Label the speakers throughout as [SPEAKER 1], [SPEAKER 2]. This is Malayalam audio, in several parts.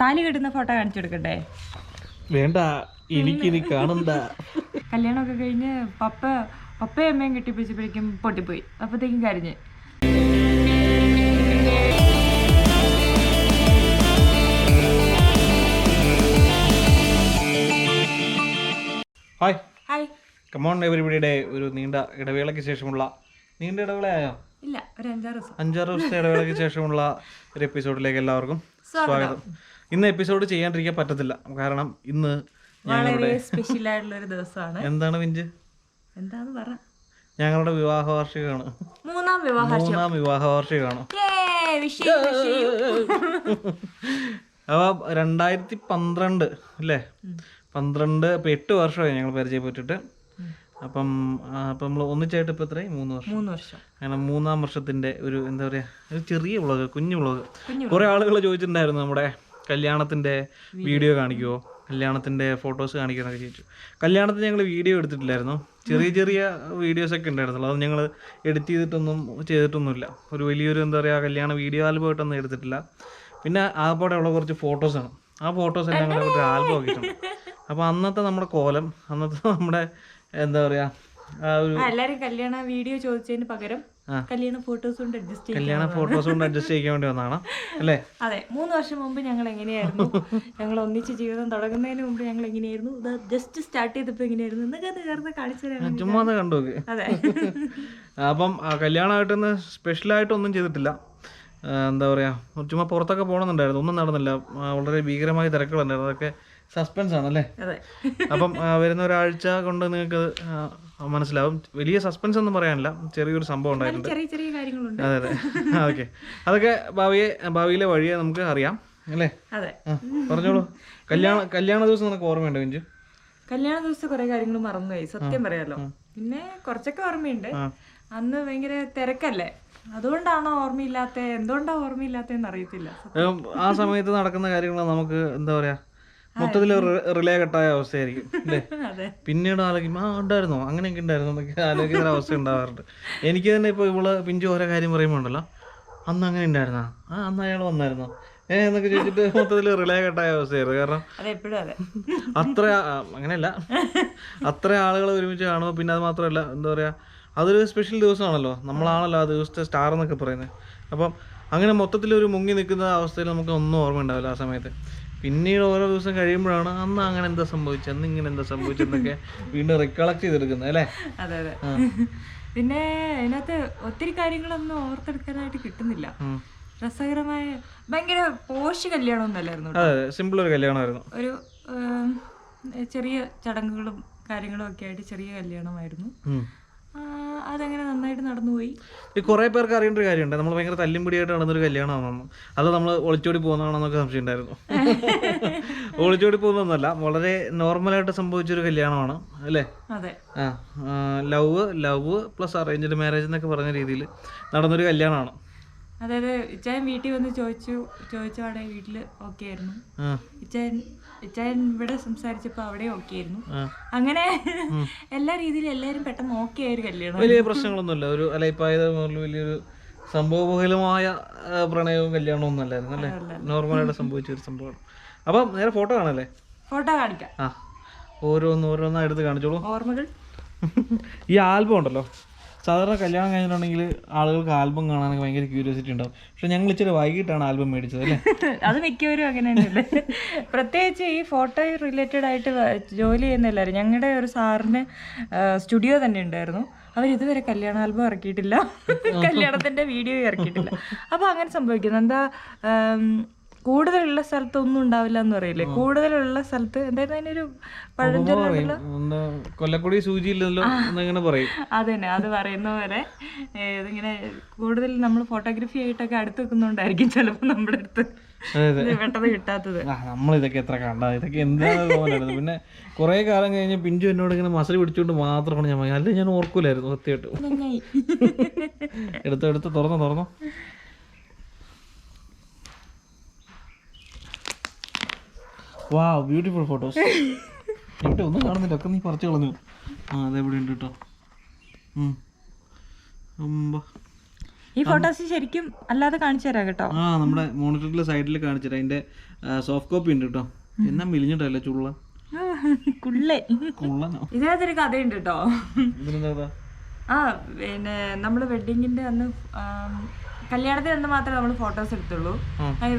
[SPEAKER 1] താലി കെട്ടുന്ന ഫോട്ടോ കാണിച്ചു കൊടുക്കട്ടെ?
[SPEAKER 2] വേണ്ട എനിക്കിനി കാണണ്ട.
[SPEAKER 1] കല്യാണമൊക്കെ കഴിഞ്ഞ് പപ്പ പപ്പയും അമ്മയും കെട്ടിപ്പിടിച്ചപ്പോഴേക്കും പൊട്ടിപ്പോയി. അപ്പത്തേക്കും കരഞ്ഞ്.
[SPEAKER 2] ഹായ്
[SPEAKER 1] ഹായ്
[SPEAKER 2] കമോൺ എവരിബിയുടെ ഒരു നീണ്ട ഇടവേളയ്ക്ക് ശേഷമുള്ള നീണ്ട ഇടവേളയായോ?
[SPEAKER 1] ഇല്ല ഒരു അഞ്ചാറ് ദിവസം.
[SPEAKER 2] അഞ്ചാറ് ദിവസത്തെ ഇടവേളയ്ക്ക് ശേഷമുള്ള ഒരു എപ്പിസോഡിലേക്ക് എല്ലാവർക്കും സ്വാഗതം. ഇന്ന് എപ്പിസോഡ് ചെയ്യാണ്ടിരിക്കാൻ പറ്റത്തില്ല. കാരണം ഇന്ന്
[SPEAKER 1] വളരെ സ്പെഷ്യൽ ആയിട്ടുള്ള ഒരു ദിവസമാണ്.
[SPEAKER 2] എന്താണ് വിഞ്ച്?
[SPEAKER 1] എന്താണ് പറ.
[SPEAKER 2] ഞങ്ങളുടെ വിവാഹ വാർഷികമാണ്.
[SPEAKER 1] മൂന്നാം വിവാഹ
[SPEAKER 2] മൂന്നാം വിവാഹ വാർഷികമാണ്. അപ്പൊ രണ്ടായിരത്തി പന്ത്രണ്ട് അല്ലേ പന്ത്രണ്ട് ഇപ്പൊ എട്ട് വർഷമായി ഞങ്ങൾ പരിചയപ്പെട്ടിട്ട്. അപ്പം അപ്പം നമ്മൾ ഒന്നിച്ചായിട്ട് ഇപ്പൊ എത്രയായി? മൂന്ന് വർഷം.
[SPEAKER 1] മൂന്ന് വർഷം.
[SPEAKER 2] അങ്ങനെ മൂന്നാം വർഷത്തിന്റെ ഒരു എന്താ പറയാ ഒരു ചെറിയ വ്ളോഗ് കുഞ്ഞു വ്ളോഗ്. കുറെ ആളുകൾ ചോദിച്ചിട്ടുണ്ടായിരുന്നു നമ്മുടെ കല്യാണത്തിന്റെ വീഡിയോ കാണിക്കുമോ കല്യാണത്തിന്റെ ഫോട്ടോസ് കാണിക്കാനൊക്കെ ചോദിച്ചു. കല്യാണത്തിന് ഞങ്ങൾ വീഡിയോ എടുത്തിട്ടില്ലായിരുന്നു. ചെറിയ ചെറിയ വീഡിയോസ് ഒക്കെ ഉണ്ടായിരുന്നുള്ളൂ. അത് ഞങ്ങൾ എഡിറ്റ് ചെയ്തിട്ടൊന്നും ചെയ്തിട്ടൊന്നുമില്ല. ഒരു വലിയൊരു എന്താ പറയുക കല്യാണ വീഡിയോ ആൽബം ആയിട്ടൊന്നും എടുത്തിട്ടില്ല. പിന്നെ ആകപ്പാടെ ഉള്ള കുറച്ച് ഫോട്ടോസാണ് ആ ഫോട്ടോസ് എല്ലാം കൂടെ ഒരു ആൽബം ആക്കിയിട്ടുണ്ട് അപ്പോൾ അന്നത്തെ നമ്മുടെ കോലം അന്നത്തെ നമ്മുടെ എന്താ പറയുക ആ ഒരു
[SPEAKER 1] എല്ലാവരും കല്യാണ വീഡിയോ ചോദിച്ചതിന് പകരം കല്യാണ ഫോട്ടോസ് കൊണ്ട് അഡ്ജസ്റ്റ്
[SPEAKER 2] കല്യാണ ഫോട്ടോസ് കൊണ്ട് അഡ്ജസ്റ്റ് ചെയ്യാൻ വേണ്ടി വന്നാണ് അല്ലേ?
[SPEAKER 1] അതെ മൂന്ന് വർഷം മുമ്പ് ഞങ്ങൾ എങ്ങനെയായിരുന്നു? ഞങ്ങൾ ഒന്നിച്ച് ജീവിതം തുടങ്ങുന്നതിന് മുമ്പ് ഞങ്ങൾ എങ്ങനെയായിരുന്നു? ഇത് ജസ്റ്റ് സ്റ്റാർട്ട് ചെയ്തപ്പോൾ എങ്ങനെയായിരുന്നു? എന്നൊക്കെ കാണിച്ചു
[SPEAKER 2] ചുമ്മാ കണ്ടു
[SPEAKER 1] അതെ.
[SPEAKER 2] അപ്പം കല്യാണമായിട്ടൊന്ന് കല്യാണമായിട്ടൊന്ന് സ്പെഷ്യലായിട്ടൊന്നും ചെയ്തിട്ടില്ല. എന്താ പറയുക ചുമ്മാ പുറത്തൊക്കെ പോകണമെന്നുണ്ടായിരുന്നു. ഒന്നും നടന്നില്ല. വളരെ ഭീകരമായ തിരക്കുകളുണ്ടായിരുന്നു. അതൊക്കെ സസ്പെൻസ് ആണല്ലേ അപ്പം വരുന്ന ഒരാഴ്ച കൊണ്ട് നിങ്ങൾക്ക് മനസ്സിലാവും. വലിയ സസ്പെൻസ് ഒന്നും പറയാനില്ല. ചെറിയൊരു സംഭവം ഉണ്ടായിട്ടുണ്ട്. അതെ അതെ. ഓക്കെ. അതൊക്കെ ഭാവിയെ ഭാവിയിലെ വഴിയെ നമുക്ക് അറിയാം അല്ലേ? പറഞ്ഞോളൂ. കല്യാണ കല്യാണ ദിവസം നിനക്ക് ഓർമ്മയുണ്ടോ മിഞ്ചു
[SPEAKER 1] കല്യാണ ദിവസം കുറെ കാര്യങ്ങൾ മറന്നുപോയി. സത്യം പറയാലോ. പിന്നെ കുറച്ചൊക്കെ ഓർമ്മയുണ്ട്. അന്ന് ഭയങ്കര തിരക്കല്ലേ. അതുകൊണ്ടാണോ ഓർമ്മയില്ലാത്ത എന്തുകൊണ്ടാ ഓർമ്മയില്ലാത്തതെന്ന് അറിയത്തില്ല.
[SPEAKER 2] ആ സമയത്ത് നടക്കുന്ന കാര്യങ്ങൾ നമുക്ക് എന്താ പറയാ മൊത്തത്തിൽ റിലേ കട്ടായ അവസ്ഥയായിരിക്കും അല്ലേ? പിന്നീട് ആലോചിക്കും ആ ഉണ്ടായിരുന്നോ? അങ്ങനെയൊക്കെ ഉണ്ടായിരുന്നു എന്നൊക്കെ ആലോചിക്കുന്ന അവസ്ഥ ഉണ്ടാവാറുണ്ട്. എനിക്ക് തന്നെ ഇപ്പോൾ ഇവൾ പിഞ്ചു ഓരോ കാര്യം പറയുമ്പോൾ ഉണ്ടല്ലോ അന്ന് അങ്ങനെ ഉണ്ടായിരുന്നോ? ആ അന്ന് അയാൾ വന്നായിരുന്നോ? ഏ എന്നൊക്കെ ചോദിച്ചിട്ട് മൊത്തത്തിൽ റിലേ കട്ടായ അവസ്ഥയായിരുന്നു. കാരണം അത്ര അങ്ങനെയല്ല. അത്ര ആളുകൾ ഒരുമിച്ച് കാണുമ്പോൾ പിന്നെ അത് മാത്രമല്ല എന്താ പറയുക അതൊരു സ്പെഷ്യൽ ദിവസമാണല്ലോ. നമ്മളാണല്ലോ ആ ദിവസത്തെ സ്റ്റാർ എന്നൊക്കെ പറയുന്നത്. അപ്പം അങ്ങനെ മൊത്തത്തിൽ ഒരു മുങ്ങി നിൽക്കുന്ന അവസ്ഥയിൽ നമുക്ക് ഒന്നും ഓർമ്മ ഉണ്ടാവില്ല ആ സമയത്ത്. പിന്നീട് ഓരോ ദിവസം കഴിയുമ്പോഴാണ് അന്ന് അങ്ങനെ എന്താ സംഭവിച്ചത് അന്ന് ഇങ്ങനെ എന്താ സംഭവിച്ചെന്നൊക്കെ വീണ്ടും റിക്കളക്ട് ചെയ്തെടുക്കുന്നത് അല്ലേ?
[SPEAKER 1] അതെ അതെ. പിന്നെ അതിനകത്ത് ഒത്തിരി കാര്യങ്ങളൊന്നും ഓർത്തെടുക്കാനായിട്ട് കിട്ടുന്നില്ല. രസകരമായ ഭയങ്കര പോഷ് കല്യാണം ഒന്നല്ലായിരുന്നു
[SPEAKER 2] സിമ്പിൾ ഒരു കല്യാണമായിരുന്നു.
[SPEAKER 1] ഒരു ചെറിയ ചടങ്ങുകളും കാര്യങ്ങളും ഒക്കെ ആയിട്ട് ചെറിയ കല്യാണമായിരുന്നു. അതങ്ങനെ നന്നായിട്ട് നടന്നുപോയി?
[SPEAKER 2] ഈ കുറേ പേർക്ക് അറിയേണ്ട ഒരു കാര്യമുണ്ട്. നമ്മൾ ഭയങ്കര തല്ലും പിടിയായിട്ട് നടന്നൊരു കല്യാണമാണെന്ന്. അത് നമ്മൾ ഒളിച്ചോടി പോകുന്നതാണെന്നൊക്കെ സംശയം ഉണ്ടായിരുന്നു ഒളിച്ചോടി പോകുന്നൊന്നുമല്ല വളരെ നോർമലായിട്ട് സംഭവിച്ചൊരു കല്യാണമാണ്. അല്ലേ?
[SPEAKER 1] അതെ.
[SPEAKER 2] ആ love love plus arranged marriage എന്നൊക്കെ പറഞ്ഞ രീതിയിൽ നടന്നൊരു കല്യാണമാണ്.
[SPEAKER 1] അതായത് ഇച്ചായൻ വീട്ടിൽ വന്ന് ചോദിച്ചു ചോദിച്ചവിടെ വീട്ടിൽ ഓക്കെ ആയിരുന്നു. ഇച്ചായൻ ഇച്ചായൻ ഇവിടെ സംസാരിച്ചപ്പോ അവിടെ ഓക്കെ ആയിരുന്നു. അങ്ങനെ എല്ലാ രീതിയിലും എല്ലാരും പെട്ടെന്ന് ഓക്കെ ആയൊരു കല്യാണം
[SPEAKER 2] വലിയ പ്രശ്നങ്ങളൊന്നുമില്ല. ഒരു അലൈപ്പായത് വലിയൊരു സംഭവബഹുലമായ പ്രണയവും കല്യാണവും ഒന്നും അല്ലായിരുന്നു അല്ലേ? നോർമലായിട്ട് സംഭവിച്ച ഒരു സംഭവമാണ്. അപ്പം നേരെ ഫോട്ടോ കാണല്ലേ?
[SPEAKER 1] ഫോട്ടോ കാണിക്കാം.
[SPEAKER 2] ആ. ഓരോന്ന് ഓരോന്നാ എടുത്ത് കാണിച്ചോളൂ.
[SPEAKER 1] ഓർമ്മകൾ?
[SPEAKER 2] ഈ ആൽബം ഉണ്ടല്ലോ? സാധാരണ കല്യാണം കഴിഞ്ഞിട്ടുണ്ടെങ്കിൽ ആളുകൾക്ക് ആൽബം കാണാനൊക്കെ ഭയങ്കര ക്യൂരിയോസിറ്റി ഉണ്ടാവും. പക്ഷെ ഞങ്ങൾ ഇച്ചിരി വൈകിട്ടാണ് ആൽബം മേടിച്ചത് അല്ലേ?
[SPEAKER 1] അത് മിക്കവരും അങ്ങനെ തന്നെയല്ലേ? പ്രത്യേകിച്ച് ഈ ഫോട്ടോ റിലേറ്റഡ് ആയിട്ട് ജോലി ചെയ്യുന്ന എല്ലാവരും ഞങ്ങളുടെ ഒരു സാറിന് സ്റ്റുഡിയോ തന്നെ ഉണ്ടായിരുന്നു. അവർ ഇതുവരെ കല്യാണ ആൽബം ഇറക്കിയിട്ടില്ല. കല്യാണത്തിന്റെ വീഡിയോ ഇറക്കിയിട്ടില്ല. അപ്പോൾ അങ്ങനെ സംഭവിക്കുന്നത് എന്താ കൂടുതലുള്ള സ്ഥലത്ത് ഒന്നും ഉണ്ടാവില്ല എന്ന് പറയില്ലേ? കൂടുതലുള്ള സ്ഥലത്ത് എന്തായാലും അതിനൊരു
[SPEAKER 2] കൊല്ലക്കുടി എന്നിങ്ങനെ പറയും.
[SPEAKER 1] അത് അത് പറയുന്ന പോലെ ഇതിങ്ങനെ കൂടുതൽ നമ്മൾ ഫോട്ടോഗ്രാഫി ആയിട്ടൊക്കെ അടുത്ത് വെക്കുന്നുണ്ടായിരിക്കും ചിലപ്പോ നമ്മുടെ അടുത്ത് പെട്ടെന്ന് കിട്ടാത്തത്.
[SPEAKER 2] നമ്മൾ ഇതൊക്കെ എത്ര കണ്ട? ഇതൊക്കെ എന്താണ് പിന്നെ കുറേ കാലം കഴിഞ്ഞ് പിഞ്ചു എന്നോട് ഇങ്ങനെ മസിൽ പിടിച്ചുകൊണ്ട് മാത്രമാണ് ഞാൻ. അല്ലെങ്കിൽ ഞാൻ ഓർക്കൂലായിരുന്നു സത്യമായിട്ട്.
[SPEAKER 1] എടുത്തെടുത്ത്
[SPEAKER 2] എടുത്ത് എടുത്ത് തുറന്നോ തുറന്നോ. വാ ബ്യൂട്ടിഫുൾ ഫോട്ടോസ് എവിടെ ഒന്നും കാണുന്നില്ല. ഒക്കെ നീ പറിച്ചു കളഞ്ഞു. ആ അതെവിടെ ഉണ്ട് കേട്ടോ.
[SPEAKER 1] ഈ ഫോട്ടോസ് ശരിക്കും അല്ലാതെ കാണിച്ചു തരാം കേട്ടോ.
[SPEAKER 2] ആ നമ്മുടെ മോണിറ്ററിലെ സൈഡിൽ കാണിച്ചു തരാം. അതിന്റെ സോഫ്റ്റ് കോപ്പി ഉണ്ട് കേട്ടോ എന്നാ മെലിഞ്ഞിട്ടല്ലേ ചുള്ള?
[SPEAKER 1] ഇതിനകത്തൊരു കഥയുണ്ട് കേട്ടോ ആ പിന്നെ നമ്മൾ വെഡിങ്ങിന്റെ അന്ന് കല്യാണത്തിന് അന്ന് മാത്രമേ നമ്മൾ ഫോട്ടോസ് എടുത്തുള്ളൂ.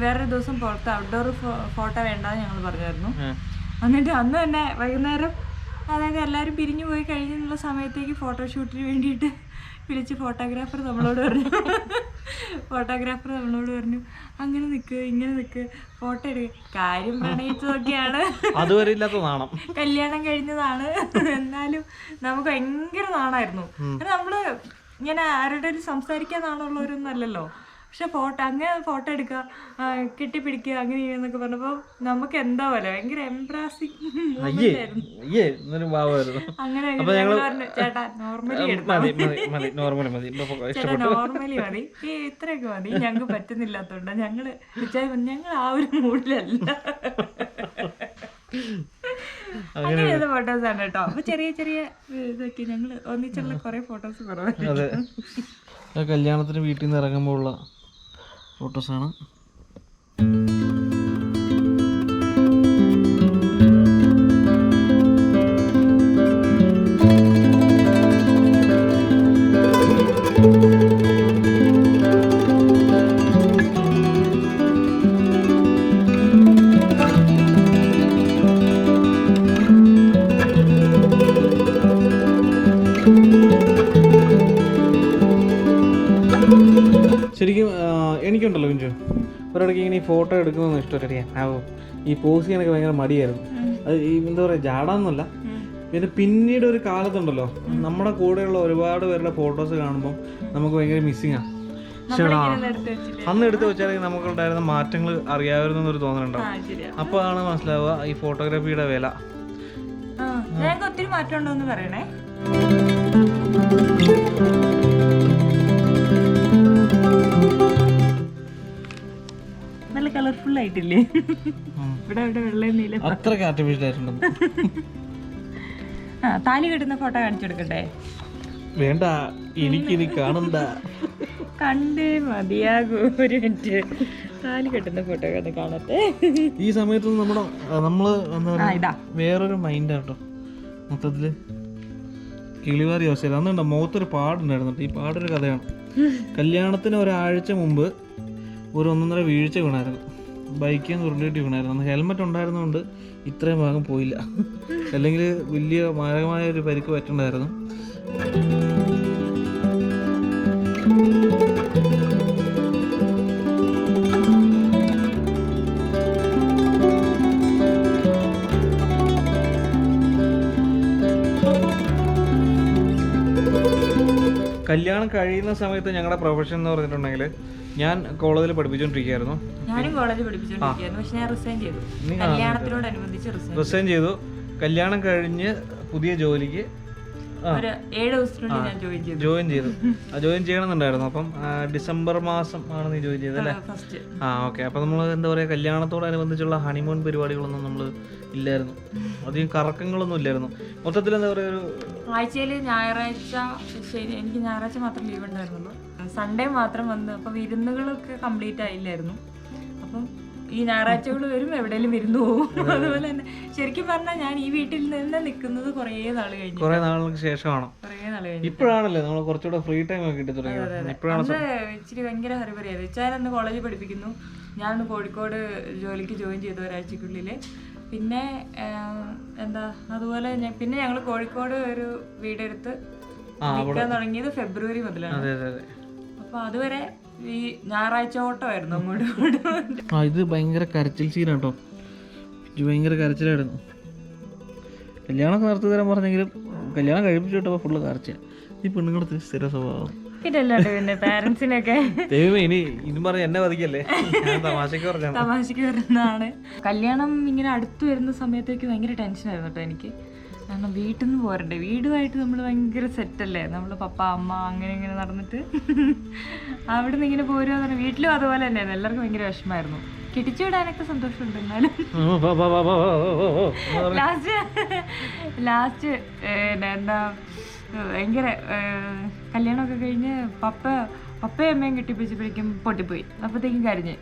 [SPEAKER 1] വേറൊരു ദിവസം പുറത്ത് ഔട്ട്ഡോർ ഫോട്ടോ വേണ്ടെന്ന് ഞങ്ങൾ പറഞ്ഞായിരുന്നു. എന്നിട്ട് അന്ന് തന്നെ വൈകുന്നേരം അതായത് എല്ലാവരും പിരിഞ്ഞു പോയി കഴിഞ്ഞുള്ള സമയത്തേക്ക് ഫോട്ടോഷൂട്ടിന് വേണ്ടിയിട്ട് വിളിച്ച് ഫോട്ടോഗ്രാഫർ നമ്മളോട് പറഞ്ഞു. ഫോട്ടോഗ്രാഫർ നമ്മളോട് പറഞ്ഞു അങ്ങനെ നിൽക്ക് ഇങ്ങനെ നിൽക്ക് ഫോട്ടോ എടുക്കുക കാര്യം പ്രണയിച്ചതൊക്കെയാണ്. കല്യാണം കഴിഞ്ഞതാണ്. എന്നാലും നമുക്ക് ഭയങ്കര നാണായിരുന്നു. നമ്മൾ ഇങ്ങനെ ആരുടെ സംസാരിക്കാൻ നല്ലല്ലോ പക്ഷെ ഫോട്ടോ അങ്ങനെ ഫോട്ടോ എടുക്കുക കെട്ടിപ്പിടിക്കുക അങ്ങനെ എന്നൊക്കെ പറഞ്ഞപ്പോ നമുക്ക് എന്താ പോലെ? ഭയങ്കര എംബ്രാസിങ് അങ്ങനെ ചേട്ടാ നോർമലി
[SPEAKER 2] നോർമലി മതി
[SPEAKER 1] മതി ഈ ഇത്രയൊക്കെ മതി. ഞങ്ങൾക്ക് പറ്റുന്നില്ലാത്തോണ്ട് ഞങ്ങൾ ഞങ്ങൾ ആ ഒരു മൂഡിലല്ല അങ്ങനെയുള്ള ഫോട്ടോസ് ആണ് കേട്ടോ അപ്പൊ ചെറിയ ചെറിയ ഇതൊക്കെ ഞങ്ങൾ ഒന്നിച്ചുള്ള കുറെ ഫോട്ടോസ് കുറവാണ്.
[SPEAKER 2] കല്യാണത്തിന് വീട്ടിൽ നിന്ന് ഇറങ്ങുമ്പോൾ ഉള്ള ഫോട്ടോസാണ് ഒരിടയ്ക്ക് ഇങ്ങനെ ഈ ഫോട്ടോ എടുക്കുന്നൊന്നും ഇഷ്ടമല്ല ഈ പോസ് ചെയ്യാനൊക്കെ ഭയങ്കര മടിയായിരുന്നു. അത് ഈ എന്താ പറയുക ജാടാന്നല്ല. പിന്നെ പിന്നീട് ഒരു കാലത്തുണ്ടല്ലോ നമ്മുടെ കൂടെയുള്ള ഒരുപാട് പേരുടെ ഫോട്ടോസ് കാണുമ്പോൾ നമുക്ക് ഭയങ്കര മിസ്സിങ് ആണ് അന്ന് എടുത്ത് വെച്ചാൽ നമുക്കുണ്ടായിരുന്ന മാറ്റങ്ങൾ അറിയാമായിരുന്നു എന്നൊരു തോന്നലുണ്ടാവും. ആണ് മനസ്സിലാവുക ഈ ഫോട്ടോഗ്രാഫിയുടെ വില.
[SPEAKER 1] ഒത്തിരി മാറ്റം ഉണ്ടോ എന്ന് പറയണേ? കളർഫുൾ ആയിട്ടില്ലേ. ഇവിടെ ഇവിടെ വെള്ളയും നീല
[SPEAKER 2] അത്രയ്ക്ക് ആർട്ടിഫിഷ്യൽ ആയിട്ടുണ്ട്
[SPEAKER 1] ആ താലി കെട്ടുന്ന ഫോട്ടോ കാണിച്ചു കൊടുക്കട്ടെ?
[SPEAKER 2] വേണ്ട എനിക്കിനി കാണണ്ട.
[SPEAKER 1] കണ്ടേ മതിയാകൂ ഒരു മിനിറ്റ്. താലി കെട്ടുന്ന ഫോട്ടോ കണ്ട് കാണട്ടെ.
[SPEAKER 2] ഈ സമയത്ത് നമ്മുടെ
[SPEAKER 1] നമ്മൾ
[SPEAKER 2] വേറൊരു മൈൻഡ് ആട്ടോ മൊത്തത്തിൽ കിളിവാരി അവസ്ഥയിൽ അന്നുണ്ടോ മുഖത്തൊരു പാടുണ്ടായിരുന്നു ഈ പാടൊരു കഥയാണ്. കല്യാണത്തിന് ഒരാഴ്ച മുമ്പ് ഒരു ഒന്നൊന്നര വീഴ്ച വീണായിരുന്നു. ബൈക്കിൽ നിന്ന് ഉരുണ്ടിട്ട് വീണായിരുന്നു അന്ന് ഹെൽമെറ്റ് ഉണ്ടായിരുന്നതുകൊണ്ട് ഇത്രയും ഭാഗം പോയില്ല. അല്ലെങ്കിൽ വലിയ മാരകമായ ഒരു പരിക്ക് പറ്റുണ്ടായിരുന്നു. കല്യാണം കഴിയുന്ന സമയത്ത് ഞങ്ങളുടെ പ്രൊഫഷൻ എന്ന് പറഞ്ഞിട്ടുണ്ടെങ്കിൽ ഞാൻ കോളേജിൽ പഠിപ്പിച്ചുകൊണ്ടിരിക്കുകയായിരുന്നു
[SPEAKER 1] ഞാനും കോളേജിൽ പഠിപ്പിച്ചോണ്ടിരിക്കുകയായിരുന്നു പക്ഷെ ഞാൻ റിസൈൻ ചെയ്തു. കല്യാണത്തിനോടനുബന്ധിച്ച് റിസൈൻ
[SPEAKER 2] റിസൈൻ ചെയ്തു. കല്യാണം കഴിഞ്ഞ് പുതിയ ജോലിക്ക്
[SPEAKER 1] ഒരു ഏഴ് ദിവസത്തിനുള്ളിൽ ഞാൻ ജോയിൻ ചെയ്തു.
[SPEAKER 2] ജോയിൻ ചെയ്തു. ആ ജോയിൻ ചെയ്യണമെന്നുണ്ടായിരുന്നു. അപ്പം ഡിസംബർ മാസം ആണ് നീ ജോയിൻ ചെയ്തത് അല്ലേ?
[SPEAKER 1] ഫസ്റ്റ്
[SPEAKER 2] ആ ഓക്കെ അപ്പം നമ്മൾ എന്താ പറയുക കല്യാണത്തോടനുബന്ധിച്ചുള്ള ഹണിമൂൺ പരിപാടികളൊന്നും നമ്മൾ ഇല്ലായിരുന്നു. അധികം കറക്കങ്ങളൊന്നും ഇല്ലായിരുന്നു. മൊത്തത്തിൽ എന്താ പറയുക ഒരു
[SPEAKER 1] ആഴ്ചയിൽ ഞായറാഴ്ച ശരി എനിക്ക് ഞായറാഴ്ച മാത്രം ലീവ് ഉണ്ടായിരുന്നുള്ളൂ. സൺഡേ മാത്രം വന്ന് അപ്പോൾ വിരുന്നുകളൊക്കെ കംപ്ലീറ്റ് ആയില്ലായിരുന്നു. അപ്പം ഈ ഞായറാഴ്ചകൾ വരും എവിടെയെങ്കിലും വിരുന്ന് പോകും. അതുപോലെ തന്നെ ശരിക്കും പറഞ്ഞാൽ ഞാൻ ഈ വീട്ടിൽ നിന്ന് നിൽക്കുന്നത് കുറേ നാൾ കഴിഞ്ഞു.
[SPEAKER 2] കുറേ നാളുകൾക്ക് ശേഷമാണ്.
[SPEAKER 1] കുറേ നാൾ കഴിഞ്ഞു.
[SPEAKER 2] ഇപ്പോഴാണല്ലേ നമ്മൾ കുറച്ചുകൂടെ ഫ്രീ ടൈം ഒക്കെ കിട്ടി തുടങ്ങിയത്? ഇപ്പോഴാണ്
[SPEAKER 1] അന്ന് ഇച്ചിരി ഭയങ്കര ഹറിബറിയായത് ഇച്ചാരന്ന് കോളേജിൽ പഠിപ്പിക്കുന്നു. ഞാനൊന്ന് കോഴിക്കോട് ജോലിക്ക് ജോയിൻ ചെയ്തു ഒരാഴ്ചക്കുള്ളിൽ പിന്നെ എന്താ അതുപോലെ പിന്നെ ഞങ്ങൾ കോഴിക്കോട് ഒരു വീടെടുത്ത് നിൽക്കാൻ തുടങ്ങിയത് ഫെബ്രുവരി മുതലാണ്. അപ്പൊ അതുവരെ ഈ ഞായറാഴ്ച ഓട്ടമായിരുന്നു അങ്ങോട്ട്
[SPEAKER 2] ആ ഇത് ഭയങ്കര കരച്ചിൽ സീനാട്ടോ. ഇത് ഭയങ്കര കരച്ചിലായിരുന്നു. കല്യാണം നടത്തി തരാൻ പറഞ്ഞെങ്കിലും കല്യാണം കഴിപ്പിച്ചു വിട്ടപ്പോൾ ഫുള്ള് കരച്ചിൽ ഈ പെണ്ണുങ്ങളുടെ സ്ഥിര സ്വഭാവം?
[SPEAKER 1] പിന്നെ അല്ലാണ്ട് പിന്നെ പാരന്റ്സിനൊക്കെ
[SPEAKER 2] ദൈവമേ ഇനി ഇനി പറഞ്ഞ എന്നെ തമാശക്ക്
[SPEAKER 1] തമാശക്ക് വരുന്നതാണ് കല്യാണം ഇങ്ങനെ അടുത്ത് വരുന്ന സമയത്തേക്ക് ഭയങ്കര ടെൻഷനായിരുന്നു കേട്ടോ എനിക്ക് കാരണം വീട്ടിൽ നിന്ന് പോരണ്ടേ വീടുമായിട്ട് നമ്മൾ ഭയങ്കര സെറ്റല്ലേ നമ്മൾ പപ്പ അമ്മ അങ്ങനെ ഇങ്ങനെ നടന്നിട്ട് അവിടെ നിന്ന് ഇങ്ങനെ പോരുക വീട്ടിലും അതുപോലെ തന്നെയായിരുന്നു എല്ലാവർക്കും ഭയങ്കര വിഷമായിരുന്നു കിടിച്ചുവിടാനൊക്കെ സന്തോഷമുണ്ട് എന്നാലും ലാസ്റ്റ് ലാസ്റ്റ് എന്താ ഭയങ്കര കല്യാണമൊക്കെ കഴിഞ്ഞ് പപ്പ പപ്പയും അമ്മയും കെട്ടിപ്പിടിച്ചപ്പോഴേക്കും പൊട്ടിപ്പോയി. അപ്പോഴത്തേക്കും കരഞ്ഞ്.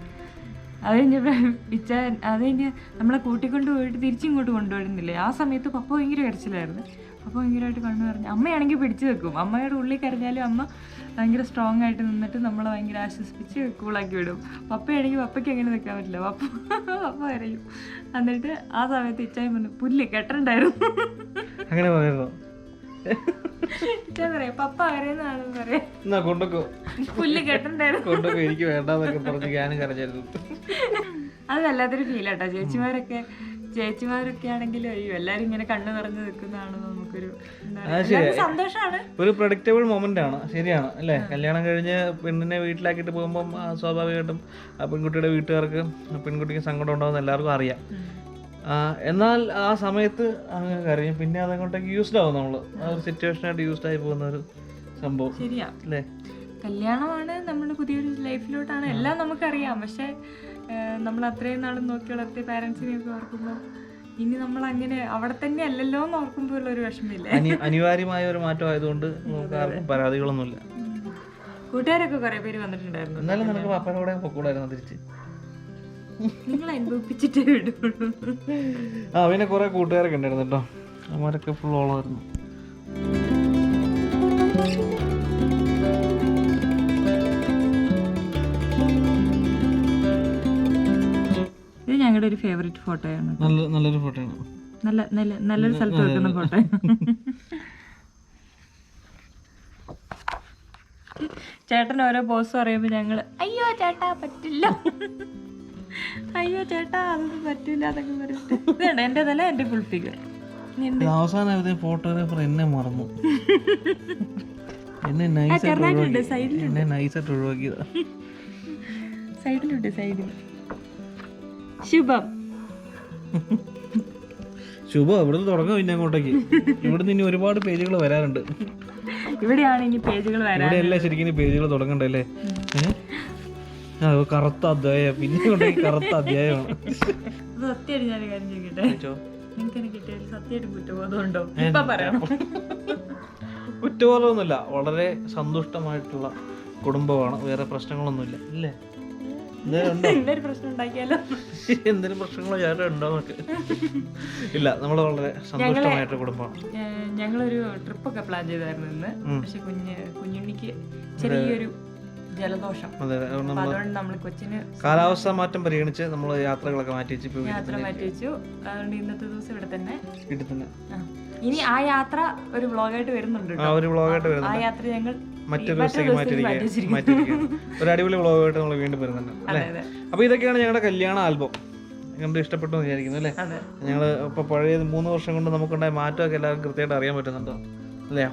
[SPEAKER 1] അത് കഴിഞ്ഞപ്പോൾ ഇച്ച അത് കഴിഞ്ഞ് നമ്മളെ കൂട്ടിക്കൊണ്ട് പോയിട്ട് തിരിച്ചിങ്ങോട്ട് കൊണ്ടുവരുന്നില്ലേ? ആ സമയത്ത് പപ്പ ഭയങ്കര കരച്ചിലായിരുന്നു. പപ്പ ഭയങ്കരമായിട്ട് കണ്ണു പറഞ്ഞു അമ്മയാണെങ്കിൽ പിടിച്ചു വെക്കും. അമ്മയുടെ ഉള്ളിൽ കരഞ്ഞാലും അമ്മ ഭയങ്കര സ്ട്രോങ് ആയിട്ട് നിന്നിട്ട് നമ്മളെ ഭയങ്കര ആശ്വസിപ്പിച്ച് കൂളാക്കി വിടും. പപ്പയാണെങ്കിൽ പപ്പയ്ക്ക് അങ്ങനെ നിൽക്കാൻ പറ്റില്ല. പപ്പ പപ്പ കരയും. എന്നിട്ട് ആ സമയത്ത് ഇച്ചായി പറഞ്ഞു പുല്ല് കെട്ടണ്ടായിരുന്നു.
[SPEAKER 2] അങ്ങനെ പറയുന്നു എന്നാ കൊണ്ടൊക്കെ.
[SPEAKER 1] പുല്ല് കെട്ടണ്ടായിരുന്നു
[SPEAKER 2] കൊണ്ടൊക്കെ എനിക്ക് വേണ്ടെന്നൊക്കെ പറഞ്ഞ് ഞാനും കരഞ്ഞായിരുന്നു.
[SPEAKER 1] അത് വല്ലാത്തൊരു ഫീലാട്ടോ ചേച്ചിമാരൊക്കെ ചേച്ചിമാരൊക്കെ ആണെങ്കിലും അയ്യോ എല്ലാരും ഇങ്ങനെ കണ്ണു നിറഞ്ഞു നിൽക്കുന്നതാണ് നമുക്കൊരു സന്തോഷമാണ്
[SPEAKER 2] ഒരു പ്രൊഡക്റ്റബിൾ മൊമെന്റ് ആണ്. ശരിയാണ് അല്ലേ? കല്യാണം കഴിഞ്ഞ് പെണ്ണിനെ വീട്ടിലാക്കിയിട്ട് പോകുമ്പോൾ സ്വാഭാവികമായിട്ടും ആ പെൺകുട്ടിയുടെ വീട്ടുകാർക്ക് പെൺകുട്ടിക്ക് സങ്കടം ഉണ്ടാവുന്ന എല്ലാവർക്കും അറിയാം. എന്നാൽ ആ സമയത്ത് അങ്ങനെ കരയും. പിന്നെ അതങ്ങോട്ടേക്ക് യൂസ്ഡ് ആവും നമ്മൾ ആ ഒരു സിറ്റുവേഷനായിട്ട് യൂസ്ഡ് ആയി പോകുന്ന ഒരു സംഭവം. അല്ലേ?
[SPEAKER 1] കല്യാണമാണ് നമ്മുടെ പുതിയൊരു ലൈഫിലോട്ടാണ്. എല്ലാം നമുക്കറിയാം. പക്ഷെ നമ്മൾ അത്രയും നാളും നോക്കി വളർത്തിയ പാരൻസിനെയൊക്കെ ഓർക്കുമ്പോൾ ഇനി നമ്മൾ അങ്ങനെ അവിടെ തന്നെ അല്ലല്ലോ എന്ന് ഓർക്കുമ്പോൾ ഉള്ള ഒരു
[SPEAKER 2] വിഷമമില്ലേ? അനിവാര്യമായ ഒരു മാറ്റം ആയതുകൊണ്ട് നമുക്ക് ആർക്കും പരാതികളൊന്നുമില്ല.
[SPEAKER 1] കൂട്ടുകാരൊക്കെ കുറെ പേര് വന്നിട്ടുണ്ടായിരുന്നു.
[SPEAKER 2] എന്നാലും നിനക്ക് പപ്പയുടെ കൂടെ പൊക്കൂടായിരുന്നു തിരിച്ച്.
[SPEAKER 1] നിങ്ങൾ അനുഭവിപ്പിച്ചിട്ടേ വിടുള്ളൂ?
[SPEAKER 2] ആ പിന്നെ കുറെ കൂട്ടുകാരൊക്കെ ഉണ്ടായിരുന്നു കേട്ടോ. അവരൊക്കെ ഫുൾ ഓളായിരുന്നു
[SPEAKER 1] ഇത് ഞങ്ങളുടെ ഒരു ഫേവറേറ്റ് ഫോട്ടോയാണ്
[SPEAKER 2] നല്ല നല്ലൊരു ഫോട്ടോയാണ്
[SPEAKER 1] നല്ല നല്ല നല്ലൊരു സ്ഥലത്ത് വെക്കുന്ന ഫോട്ടോ ചേട്ടൻ ഓരോ പോസ് പറയുമ്പോൾ ഞങ്ങൾ അയ്യോ ചേട്ടാ പറ്റില്ല. അയ്യോ ചേട്ടാ അതൊന്നും പറ്റില്ല അതൊക്കെ പറഞ്ഞിട്ട് ഇതുണ്ട് എന്റെതല്ല എന്റെ ഫുൾ ഫിഗർ
[SPEAKER 2] അവസാനം ഫോട്ടോഗ്രാഫർ എന്നെ മറന്നു. എന്നെ നൈസായിട്ട് ഒഴിവാക്കി. എന്നെ നൈസായിട്ട് ഒഴിവാക്കിയതാ.
[SPEAKER 1] സൈഡിലുണ്ട് സൈഡിൽ ശുഭം.
[SPEAKER 2] ശുഭം ഇവിടുന്ന് തുടങ്ങും പിന്നെ അങ്ങോട്ടേക്ക്. ഇവിടുന്ന് ഇനി ഒരുപാട് പേജുകൾ വരാറുണ്ട്.
[SPEAKER 1] ഇവിടെയാണ് ഇനി പേജുകൾ വരാൻ
[SPEAKER 2] ശരിക്കും പേജുകൾ തുടങ്ങണ്ടല്ലേ ഏഹ് കറുത്ത അധ്യായം. പിന്നെ കൊണ്ടേക്ക് കറുത്ത അധ്യായമാണ്
[SPEAKER 1] സത്യമായിട്ട് ഞാൻ കാര്യം ചോദിക്കട്ടെ? നിങ്ങൾക്ക് എനിക്ക് കിട്ടിയ സത്യമായിട്ട് കുറ്റബോധമുണ്ടോ? ഇപ്പൊ പറയണം.
[SPEAKER 2] കുറ്റബോധമൊന്നുമില്ല. വളരെ സന്തുഷ്ടമായിട്ടുള്ള കുടുംബമാണ്. വേറെ പ്രശ്നങ്ങളൊന്നുമില്ല. ഇല്ലേ?
[SPEAKER 1] എന്തൊരു പ്രശ്നം ഉണ്ടാക്കിയാലോ?
[SPEAKER 2] എന്തെങ്കിലും പ്രശ്നങ്ങളോ ഞാൻ ഉണ്ടോ നമുക്ക് ഇല്ല നമ്മൾ വളരെ സന്തുഷ്ടമായിട്ട് കുടുംബമാണ്.
[SPEAKER 1] ഞങ്ങളൊരു ട്രിപ്പൊക്കെ പ്ലാൻ ചെയ്തായിരുന്നു ഇന്ന്. പക്ഷെ കുഞ്ഞ് കുഞ്ഞുണ്ണിക്ക് ചെറിയൊരു ജലദോഷം.
[SPEAKER 2] അതെ അതുകൊണ്ട്
[SPEAKER 1] നമ്മൾ കൊച്ചിന്
[SPEAKER 2] കാലാവസ്ഥ മാറ്റം പരിഗണിച്ച് നമ്മൾ യാത്രകളൊക്കെ മാറ്റി വെച്ച്
[SPEAKER 1] യാത്ര മാറ്റി വെച്ചു. അതുകൊണ്ട് ഇന്നത്തെ ദിവസം ഇവിടെ തന്നെ.
[SPEAKER 2] ഇവിടെ തന്നെ.
[SPEAKER 1] ഇനി ആ യാത്ര ഒരു വ്ളോഗായിട്ട് വരുന്നുണ്ട്
[SPEAKER 2] ആ. ഒരു വ്ളോഗായിട്ട്
[SPEAKER 1] ആ യാത്ര ഞങ്ങൾ
[SPEAKER 2] മറ്റൊരു ദിവസത്തേക്ക് മാറ്റിയിരിക്കുകയാണ് ഒരു അടിപൊളി വ്ളോഗായിട്ട് നമ്മൾ വീണ്ടും വരുന്നുണ്ട് അല്ലേ?
[SPEAKER 1] അതെ
[SPEAKER 2] അപ്പോൾ ഇതൊക്കെയാണ് ഞങ്ങളുടെ കല്യാണ ആൽബം. കണ്ട് ഇഷ്ടപ്പെട്ടു എന്ന് വിചാരിക്കുന്നു അല്ലേ? ഞങ്ങൾ ഇപ്പൊ പഴയ മൂന്ന് വർഷം കൊണ്ട് നമുക്കുണ്ടായ മാറ്റമൊക്കെ എല്ലാവർക്കും കൃത്യമായിട്ട് അറിയാൻ പറ്റുന്നുണ്ടോ അല്ലേ?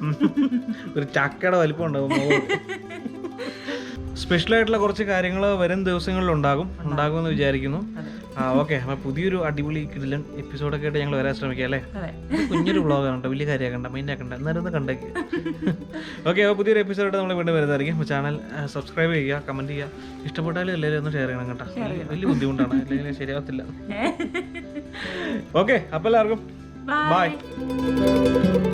[SPEAKER 2] ഒരു ചക്കയുടെ വലിപ്പം ഉണ്ടാവും സ്പെഷ്യൽ ആയിട്ടുള്ള കുറച്ച് കാര്യങ്ങൾ വരും ദിവസങ്ങളിൽ ഉണ്ടാകും. ഉണ്ടാകുമെന്ന് വിചാരിക്കുന്നു. ആ ഓക്കെ. അപ്പോൾ പുതിയൊരു അടിപൊളി കിടിലൻ എപ്പിസോഡൊക്കെ ആയിട്ട് ഞങ്ങൾ വരാൻ ശ്രമിക്കാം അല്ലേ? കുഞ്ഞൊരു വ്ളോഗാണ് കേട്ടോ. വലിയ കാര്യമാക്കണ്ട മൈൻഡ് ആക്കണ്ട. എന്നാലും ഒന്ന് കണ്ടേക്ക്. ഓക്കെ അപ്പോൾ പുതിയൊരു എപ്പിസോഡ് നമ്മൾ വീണ്ടും വരുന്നതായിരിക്കും. ചാനൽ സബ്സ്ക്രൈബ് ചെയ്യുക കമന്റ് ചെയ്യുക. ഇഷ്ടപ്പെട്ടാലും എല്ലാവരും ഒന്ന് ഷെയർ ചെയ്യണം കേട്ടോ. വലിയ- ബുദ്ധിമുട്ടാണ്. അല്ലെങ്കിൽ ശരിയാവത്തില്ല. ഓക്കെ അപ്പോൾ എല്ലാവർക്കും ബൈ